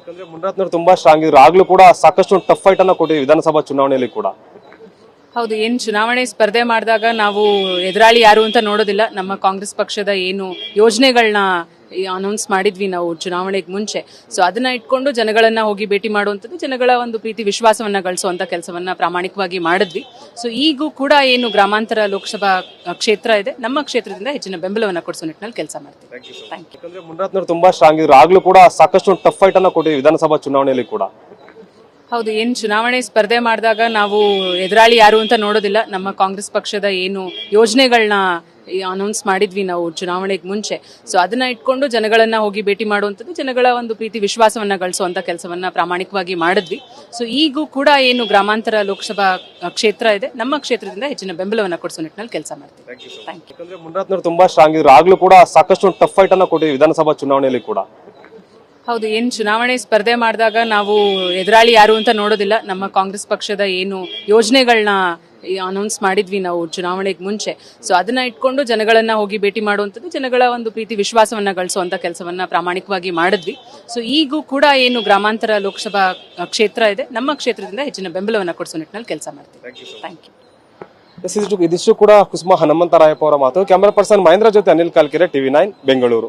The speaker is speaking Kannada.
ಯಾಕಂದ್ರೆ ಮುನ್ರಾತ್ನವ್ರು ತುಂಬಾ ಸ್ಟ್ರಾಂಗ್ ಇದ್ರು. ಆಗ್ಲೂ ಕೂಡ ಸಾಕಷ್ಟು ಟಫ್ ಫೈಟ್ ಅನ್ನ ಕೊಟ್ಟಿದ್ರು ವಿಧಾನಸಭಾ ಚುನಾವಣೆಯಲ್ಲಿ ಕೂಡ. ಹೌದು, ಏನು ಚುನಾವಣೆ ಸ್ಪರ್ಧೆ ಮಾಡಿದಾಗ ನಾವು ಎದುರಾಳಿ ಯಾರು ಅಂತ ನೋಡೋದಿಲ್ಲ. ನಮ್ಮ ಕಾಂಗ್ರೆಸ್ ಪಕ್ಷದ ಏನು ಯೋಜನೆಗಳನ್ನ ಅನೌನ್ಸ್ ಮಾಡಿದ್ವಿ ನಾವು ಚುನಾವಣೆಗೆ ಮುಂಚೆ. ಸೊ ಅದನ್ನ ಇಟ್ಕೊಂಡು ಜನಗಳನ್ನ ಹೋಗಿ ಭೇಟಿ ಮಾಡುವಂಥದ್ದು ಜನಗಳ ಒಂದು ಪ್ರೀತಿ ವಿಶ್ವಾಸವನ್ನ ಗಳಿಸುವಂತ ಕೆಲಸವನ್ನ ಪ್ರಾಮಾಣಿಕವಾಗಿ ಮಾಡಿದ್ವಿ. ಸೊ ಈಗೂ ಕೂಡ ಏನು ಗ್ರಾಮಾಂತರ ಲೋಕಸಭಾ ಕ್ಷೇತ್ರ ಇದೆ ನಮ್ಮ ಕ್ಷೇತ್ರದಿಂದ ಹೆಚ್ಚಿನ ಬೆಂಬಲವನ್ನ ಕೊಡಿಸೋ ನಿಟ್ಟಿನಲ್ಲಿ ಕೆಲಸ ಮಾಡ್ತೀವಿ. ಮುನ್ರಾತ್ನವ್ರು ತುಂಬಾ ಸ್ಟ್ರಾಂಗ್ ಇದ್ರು. ಆಗ್ಲೂ ಕೂಡ ಸಾಕಷ್ಟು ಟಫ್ ಫೈಟ್ ಅನ್ನ ಕೊಟ್ಟಿದ್ವಿ ವಿಧಾನಸಭಾ ಚುನಾವಣೆಯಲ್ಲಿ ಕೂಡ. ಹೌದು ಏನು ಚುನಾವಣೆ ಸ್ಪರ್ಧೆ ಮಾಡಿದಾಗ ನಾವು ಎದುರಾಳಿ ಯಾರು ಅಂತ ನೋಡೋದಿಲ್ಲ. ನಮ್ಮ ಕಾಂಗ್ರೆಸ್ ಪಕ್ಷದ ಏನು ಯೋಜನೆಗಳನ್ನ ಅನೌನ್ಸ್ ಮಾಡಿದ್ವಿ ನಾವು ಚುನಾವಣೆಗೆ ಮುಂಚೆ. ಸೊ ಅದನ್ನ ಇಟ್ಕೊಂಡು ಜನಗಳನ್ನ ಹೋಗಿ ಭೇಟಿ ಮಾಡುವಂಥದ್ದು ಜನಗಳ ಒಂದು ಪ್ರೀತಿ ವಿಶ್ವಾಸವನ್ನ ಗಳಿಸುವಂತ ಕೆಲಸವನ್ನ ಪ್ರಾಮಾಣಿಕವಾಗಿ ಮಾಡಿದ್ವಿ. ಸೊ ಈಗೂ ಕೂಡ ಏನು ಗ್ರಾಮಾಂತರ ಲೋಕಸಭಾ ಕ್ಷೇತ್ರ ಇದೆ. ನಮ್ಮ ಕ್ಷೇತ್ರದಿಂದ ಹೆಚ್ಚಿನ ಬೆಂಬಲವನ್ನ ಕೊಡಿಸೋ ನಿಟ್ಟಿನಲ್ಲಿ ಕೆಲಸ ಮಾಡ್ತೀವಿ. ಮುನ್ರಾತ್ನವ್ರು ತುಂಬಾ ಸ್ಟ್ರಾಂಗ್ ಇದ್ರು. ಆಗ್ಲೂ ಕೂಡ ಸಾಕಷ್ಟು ಟಫ್ ಫೈಟ್ ಅನ್ನ ಕೊಟ್ಟಿದ್ವಿ ವಿಧಾನಸಭಾ ಚುನಾವಣೆಯಲ್ಲಿ ಕೂಡ. ಹೌದು ಏನು ಚುನಾವಣೆ ಸ್ಪರ್ಧೆ ಮಾಡಿದಾಗ ನಾವು ಎದುರಾಳಿ ಯಾರು ಅಂತ ನೋಡೋದಿಲ್ಲ. ನಮ್ಮ ಕಾಂಗ್ರೆಸ್ ಪಕ್ಷದ ಏನು ಯೋಜನೆಗಳನ್ನ ಅನೌನ್ಸ್ ಮಾಡಿದ್ವಿ ನಾವು ಚುನಾವಣೆಗೆ ಮುಂಚೆ. ಸೊ ಅದನ್ನ ಇಟ್ಕೊಂಡು ಜನಗಳನ್ನ ಹೋಗಿ ಭೇಟಿ ಮಾಡುವಂಥದ್ದು ಜನಗಳ ಒಂದು ಪ್ರೀತಿ ವಿಶ್ವಾಸವನ್ನ ಗಳಿಸುವಂತ ಕೆಲಸವನ್ನ ಪ್ರಾಮಾಣಿಕವಾಗಿ ಮಾಡಿದ್ವಿ. ಸೊ ಈಗೂ ಕೂಡ ಏನು ಗ್ರಾಮಾಂತರ ಲೋಕಸಭಾ ಕ್ಷೇತ್ರ ಇದೆ ನಮ್ಮ ಕ್ಷೇತ್ರದಿಂದ ಹೆಚ್ಚಿನ ಬೆಂಬಲವನ್ನ ಕೊಡಿಸೋ ನಿಟ್ಟಿನಲ್ಲಿ ಕೆಲಸ ಮಾಡ್ತೀವಿ. ಥ್ಯಾಂಕ್ ಯು ಇದಿಷ್ಟು ಕೂಡ ಕುಸುಮ ಹನುಮಂತರಾಯಪ್ಪ ಅವರ ಮಾತು. ಕ್ಯಾಮರಾ ಪರ್ಸನ್ ಮಹೇಂದ್ರ ಜೊತೆ ಅನಿಲ್ ಕಾಲ್ಕೆರೆ ಟಿವಿ ನೈನ್ ಬೆಂಗಳೂರು